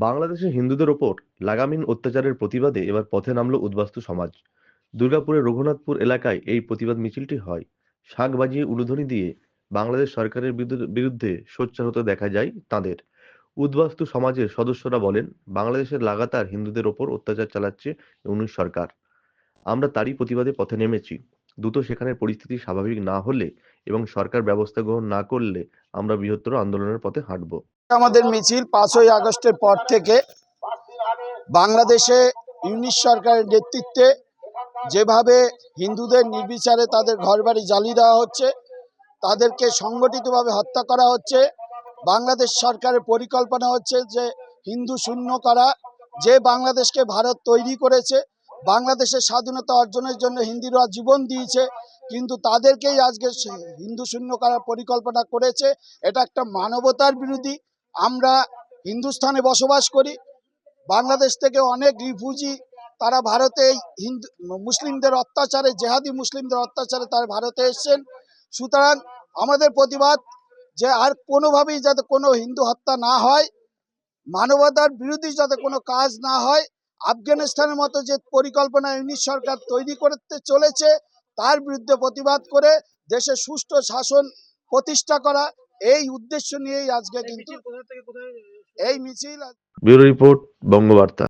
বাংলাদেশে হিন্দুদের ওপর লাগামহীন অত্যাচারের প্রতিবাদে এবার পথে নামল উদ্বাস্তু সমাজ। দুর্গাপুরের রঘুনাথপুর এলাকায় এই প্রতিবাদ মিছিলটি হয়। শাঁখ বাজিয়ে উলুধ্বনি দিয়ে বাংলাদেশ সরকারের বিরুদ্ধে- সোচ্চার হতে দেখা যায় তাদের। উদ্বাস্তু সমাজের সদস্যরা বলেন, বাংলাদেশের লাগাতার হিন্দুদের ওপর অত্যাচার চালাচ্ছে ইউনিশ সরকার। আমরা তারই প্রতিবাদে পথে নেমেছি। দ্রুত সেখানে পরিস্থিতি স্বাভাবিক না হলে এবং সরকার ব্যবস্থা গ্রহণ না করলে আমরা বৃহত্তর আন্দোলনের পথে হাঁটব। আমাদের মিছিল পাঁচই আগস্টের পর থেকে বাংলাদেশে ইউনিশ সরকারের নেতৃত্বে যেভাবে হিন্দুদের নির্বিচারে তাদের ঘরবাড়ি জ্বালিয়ে দেওয়া হচ্ছে, তাদেরকে সংগঠিতভাবে হত্যা করা হচ্ছে, বাংলাদেশ সরকারের পরিকল্পনা হচ্ছে যে হিন্দু শূন্য করা, যে বাংলাদেশকে ভারত তৈরি করেছে বাংলাদেশের স্বাধীনতা অর্জনের জন্য হিন্দিরা জীবন দিয়েছে, কিন্তু তাদেরকেই আজকে হিন্দু শূন্য করার পরিকল্পনা করেছে। এটা একটা মানবতার বিরোধী। আমরা হিন্দুস্থানে বসবাস করি। বাংলাদেশ থেকে অনেক রিফিউজি তারা ভারতে হিন্দু, মুসলিমদের অত্যাচারে, জেহাদি মুসলিমদের অত্যাচারে তারা ভারতে এসছেন। সুতরাং আমাদের প্রতিবাদ যে আর কোনোভাবেই যাতে কোনো হিন্দু হত্যা না হয়, মানবতার বিরোধী যাতে কোনো কাজ না হয় আফগানিস্তানের মতো যে পরিকল্পনা ইউনিশ সরকার তৈরি করতে চলেছে তার বিরুদ্ধে প্রতিবাদ করে দেশে সুষ্ঠু শাসন প্রতিষ্ঠা করা এই উদ্দেশ্য নিয়েই আজকে কিন্তু এই মিছিল ব্যুরো রিপোর্ট বঙ্গবার্তা।